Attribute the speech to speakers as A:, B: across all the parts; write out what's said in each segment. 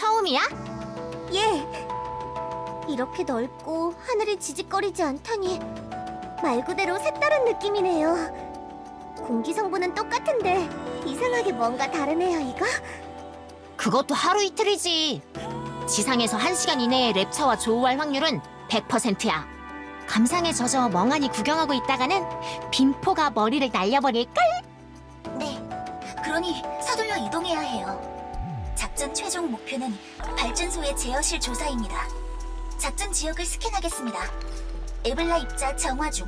A: 처음이야?
B: 예. 이렇게 넓고 하늘이 지직거리지 않다니 말 그대로 색다른 느낌이네요. 공기 성분은 똑같은데 이상하게 뭔가 다르네요, 이거.
A: 그것도 하루 이틀이지. 지상에서 1시간 이내에 랩처와 조우할 확률은 100%야. 감상에 젖어 멍하니 구경하고 있다가는 빈포가 머리를 날려버릴걸?
B: 네. 그러니 서둘러 이동해야 해요. 작전 최종 목표는 발전소의 제어실 조사입니다. 작전 지역을 스캔하겠습니다. 에블라 입자 정화 중.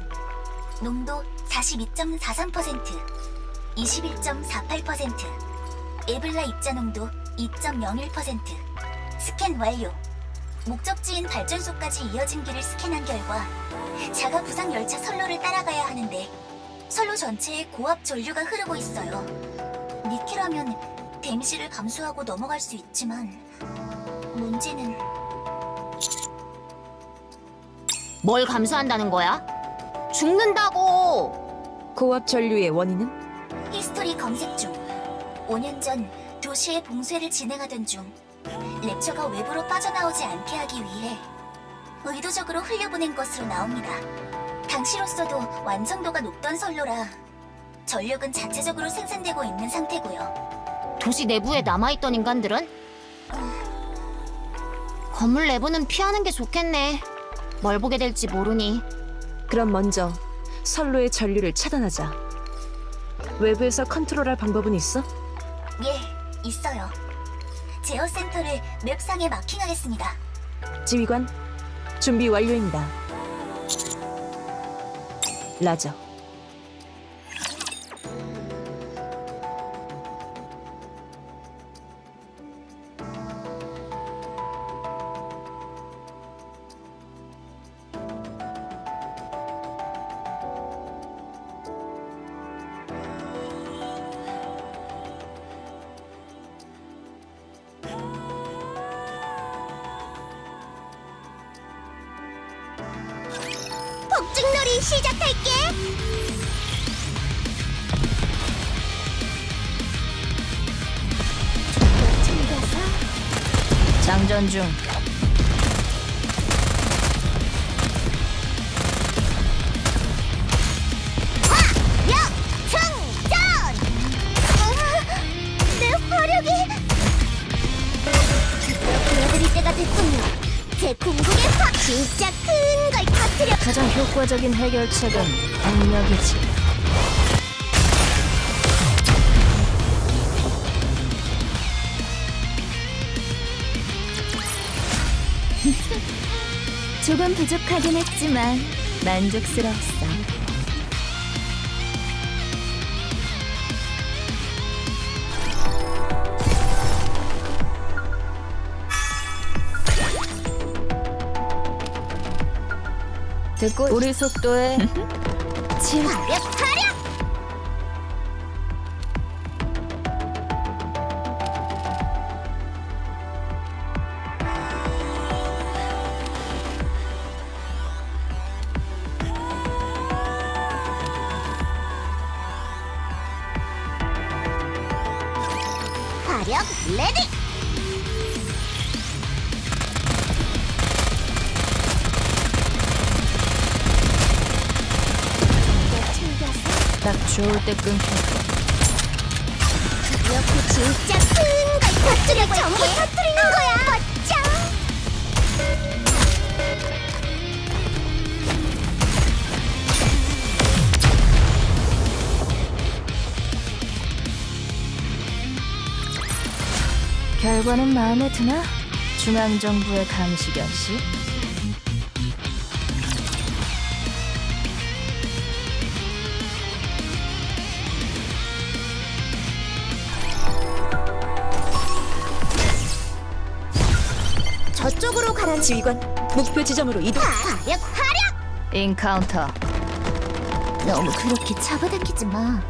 B: 농도 42.43%, 21.48%. 에블라 입자 농도 2.01%. 스캔 완료. 목적지인 발전소까지 이어진 길을 스캔한 결과 자가 부상 열차 선로를 따라가야 하는데 선로 전체에 고압 전류가 흐르고 있어요. 니켈하면 데미지를 감수하고 넘어갈 수 있지만 문제는
A: 뭘 감수한다는 거야? 죽는다고!
C: 고압 전류의 원인은
B: 히스토리 검색 중. 5년 전 도시의 봉쇄를 진행하던 중 랩처가 외부로 빠져나오지 않게 하기 위해 의도적으로 흘려보낸 것으로 나옵니다. 당시로서도 완성도가 높던 선로라 전력은 자체적으로 생산되고 있는 상태고요.
A: 도시 내부에 남아있던 인간들은? 건물 내부는 피하는 게 좋겠네. 뭘 보게 될지 모르니.
C: 그럼 먼저 선로의 전류를 차단하자. 외부에서 컨트롤할 방법은 있어?
B: 예, 있어요. 제어 센터를 맵상에 마킹하겠습니다.
C: 지휘관 준비 완료입니다. 라저
B: 시작할게.
A: 장전 중. 가장 효과적인 해결책은 압력이지.
B: 조금 부족하긴 했지만 만족스러웠어.
A: 듣고 우리 속도에!
B: 화
A: 딱 좋을 때 끊겨.
B: 이렇게 진짜 큰걸 터뜨려 전부 터뜨리는 거야. 멋져.
A: 결과는 마음에 드나? 중앙정부의 감시견 씨.
B: 가라는
C: 지휘관 목표 지점으로 이동.
B: 화력 화력.
A: 인카운터.
B: 너무 그렇게 잡아당기지 마.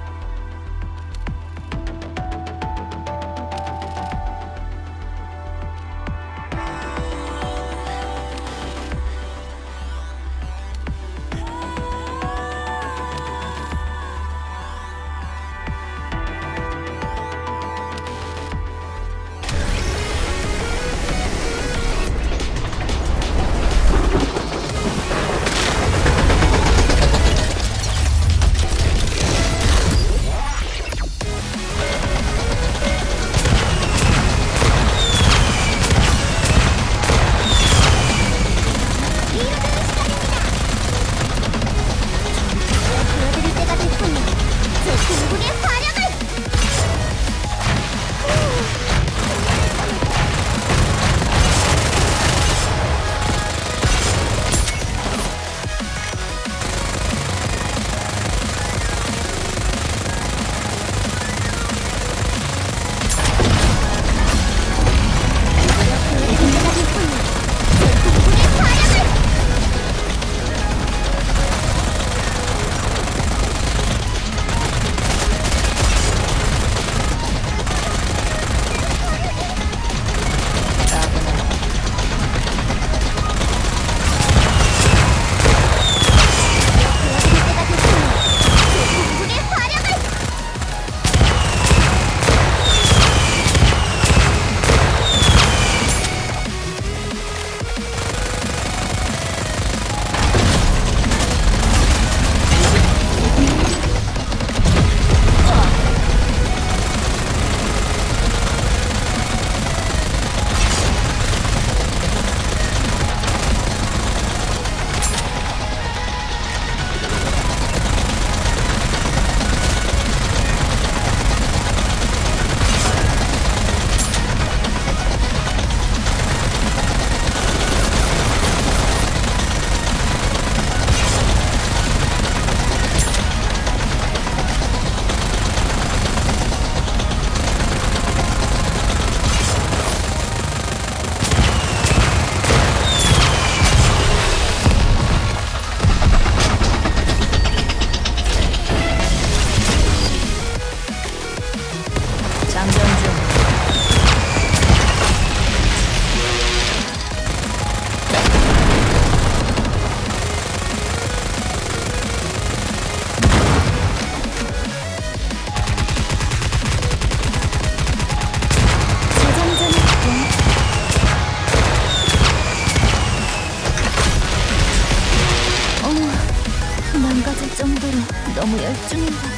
B: 너무 열중인가 봐.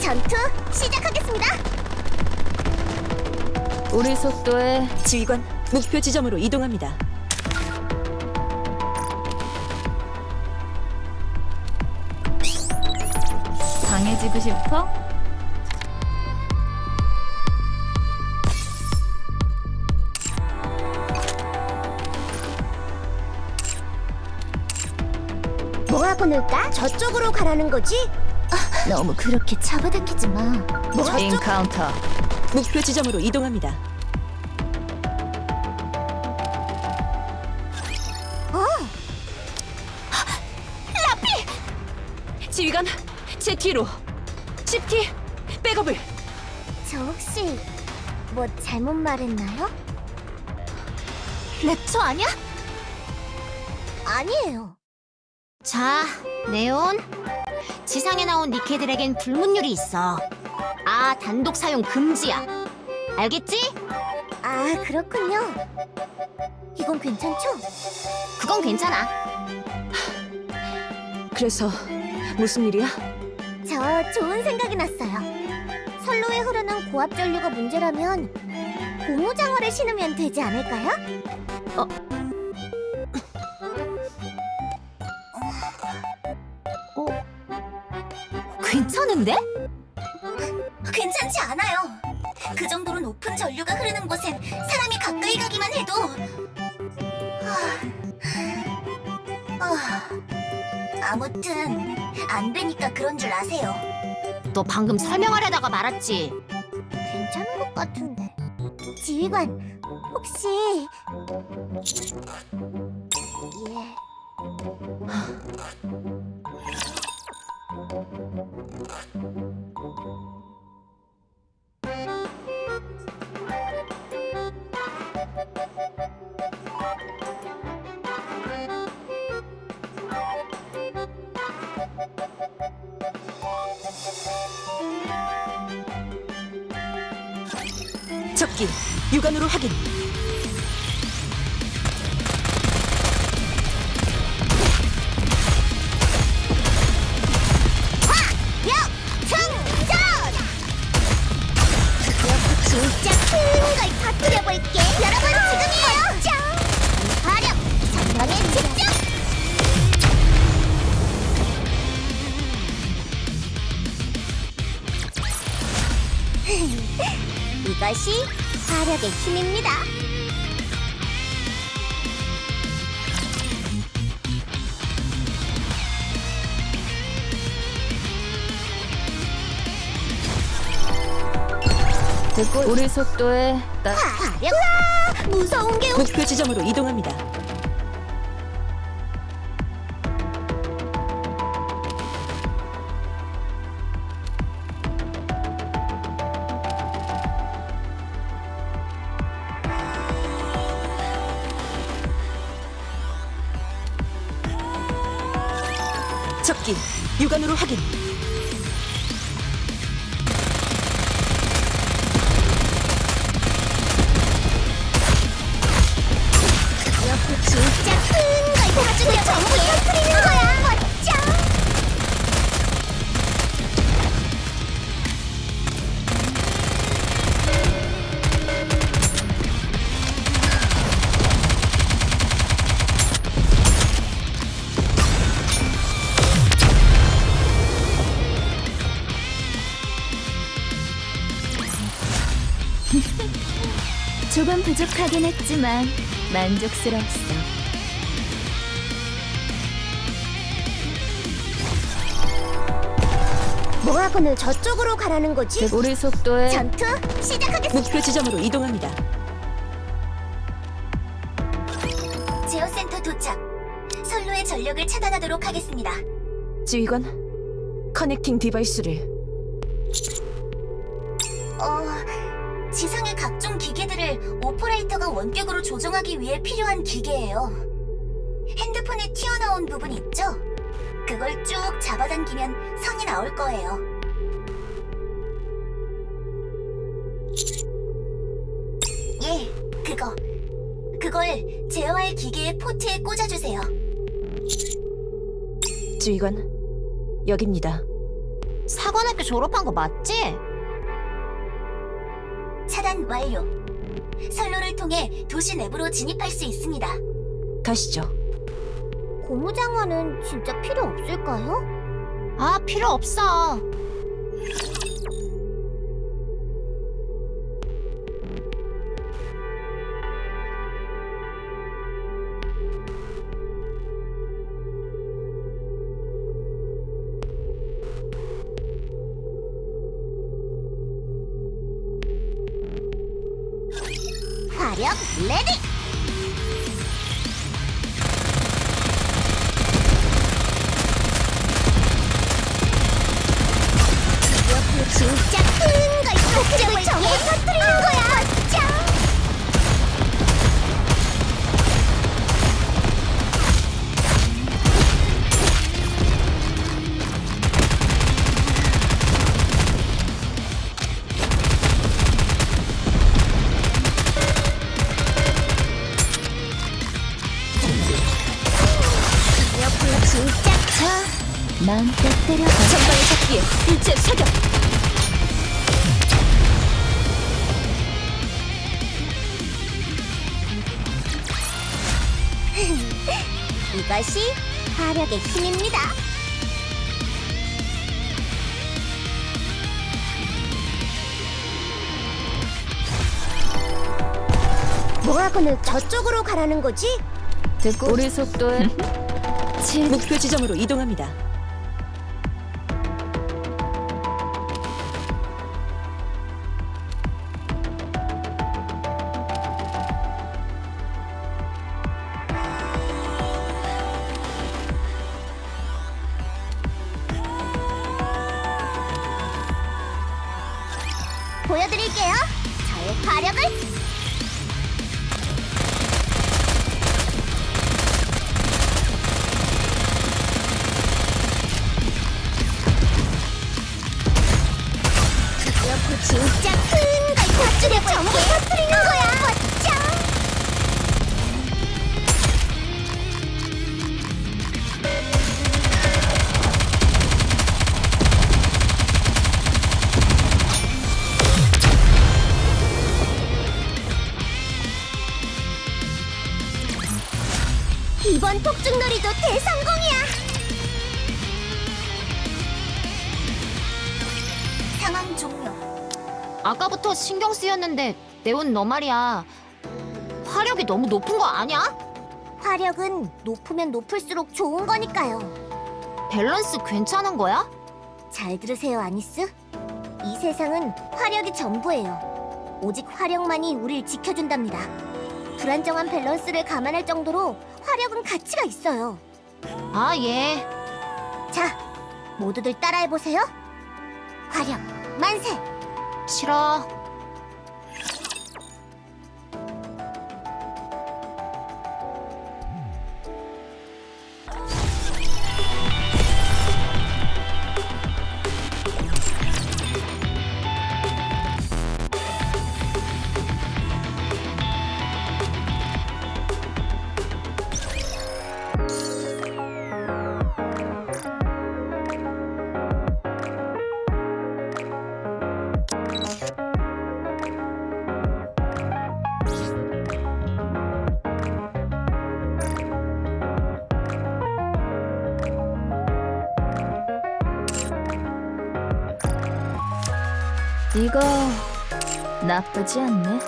B: 전투 시작하겠습니다.
C: 우리 속도에 지휘관, 목표 지점으로 이동합니다.
D: 강해지고 싶어?
B: 저쪽으로 가라는 거지? 아, 너무 그렇게 잡아당기지 마. 뭐 저쪽?
D: 인카운터
C: 목표 지점으로 이동합니다. 지휘관 제 뒤로 10티 백업을
B: 저 혹시 뭐 잘못 말했나요?
A: 랩처 아니야?
B: 아니에요.
A: 자, 네온. 지상에 나온 니케들에겐 불문율이 있어. 아, 단독 사용 금지야. 알겠지?
B: 아 그렇군요. 이건 괜찮죠?
A: 그건 괜찮아.
C: 그래서 무슨 일이야?
B: 저 좋은 생각이 났어요. 선로에 흐르는 고압 전류가 문제라면 고무장어를 신으면 되지 않을까요?
A: 괜찮은데?
B: 괜찮지 않아요. 그 정도로 높은 전류가 흐르는 곳엔 사람이 가까이 가기만 해도 아, 아, 아무튼 안 되니까 그런 줄 아세요.
A: 너 방금 설명하려다가 말았지.
B: 괜찮은 것 같은데. 지휘관, 혹시 예.
C: 적기 육안으로 확인.
B: 이것이 화력의 힘입니다.
D: 우리 속도에 따
B: 화력. 무서운 게
C: 목표 지점으로 이동합니다.
D: 했지만 만족스럽소.
B: 모아군을 저쪽으로 가라는 거지?
D: 우리 속도에
B: 전투 시작하겠습니다.
C: 목표 지점으로 이동합니다.
B: 제어센터 도착. 선로의 전력을 차단하도록 하겠습니다.
C: 지휘관 커넥팅 디바이스를
B: 어, 지상의 각종 기계들을 오퍼레이터가 원격으로 조종하기 위해 필요한 기계예요. 핸드폰에 튀어나온 부분 있죠? 그걸 쭉 잡아당기면 선이 나올 거예요. 예, 그거. 그걸 제어할 기계의 포트에 꽂아주세요.
C: 지휘관 여기입니다.
A: 사관학교 졸업한 거 맞지?
E: 차단 완료. 선로를 통해 도시 내부로 진입할 수 있습니다.
C: 가시죠.
E: 고무장어는 진짜 필요 없을까요?
A: 아, 필요 없어.
E: 뭐하고는 저쪽으로 가라는 거지?
F: 듣고 우리 속도에 칠.
C: 목표 지점으로 이동합니다.
A: 쓰였는데 네온 너 말이야. 화력이 너무 높은 거 아니야?
E: 화력은 높으면 높을수록 좋은 거니까요.
A: 밸런스 괜찮은 거야?
E: 잘 들으세요, 아니스. 이 세상은 화력이 전부예요. 오직 화력만이 우릴 지켜준답니다. 불안정한 밸런스를 감안할 정도로 화력은 가치가 있어요.
A: 아, 예.
E: 자, 모두들 따라해보세요. 화력 만세!
A: 싫어.
F: 이거 나쁘지 않네.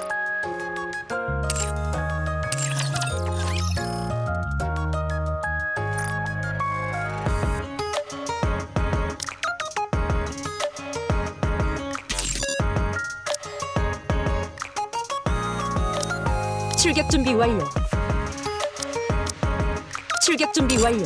C: 출격 준비 완료. 출격 준비 완료.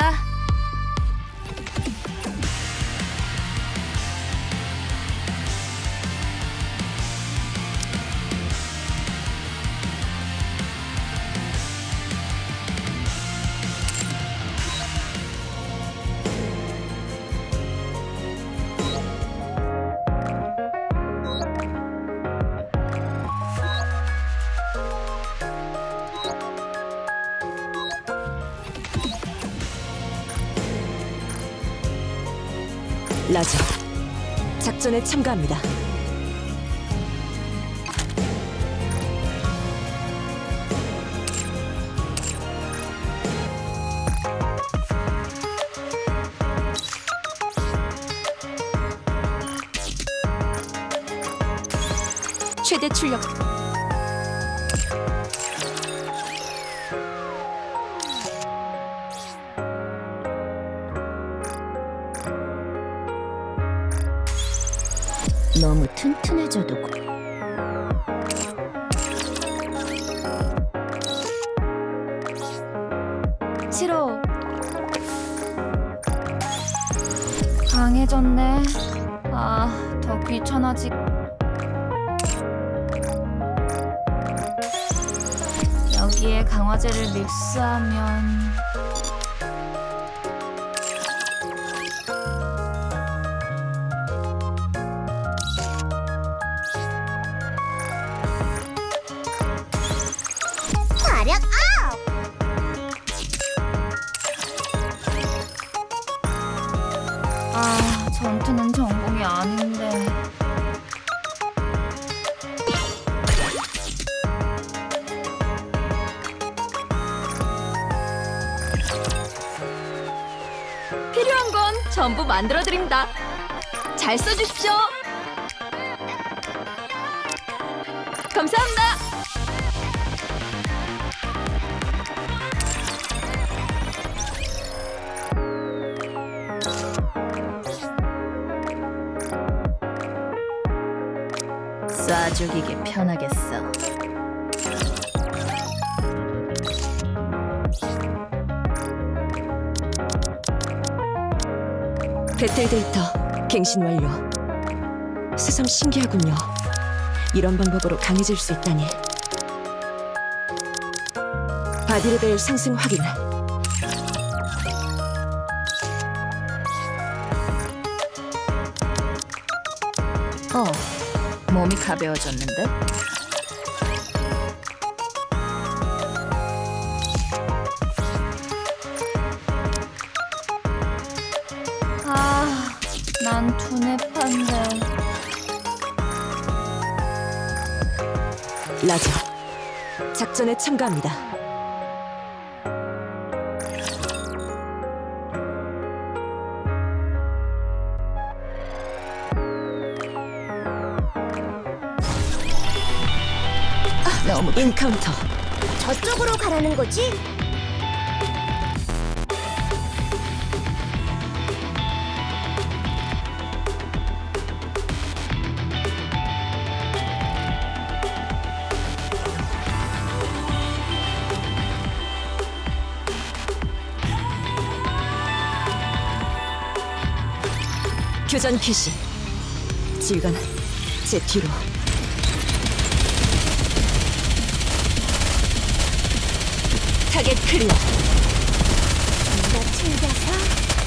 D: 합
C: 작전에 참가합니다. 최대 출력.
D: 강 만들어 드립니다. 잘 써주십시오. 감사합니다.
F: 쏴죽이기 편하겠어.
C: 배틀 데이터 갱신 완료. 새삼 신기하군요. 이런 방법으로 강해질 수 있다니. 바디레벨 상승 확인.
F: 어, 몸이 가벼워졌는데?
C: 라저. 작전에 참가합니다.
F: 너무
C: 인카운터.
E: 저쪽으로 가라는 거지?
C: 교전 개시. 지휘관, 제 뒤로. 타겟 클리어.
E: 나 챙겨서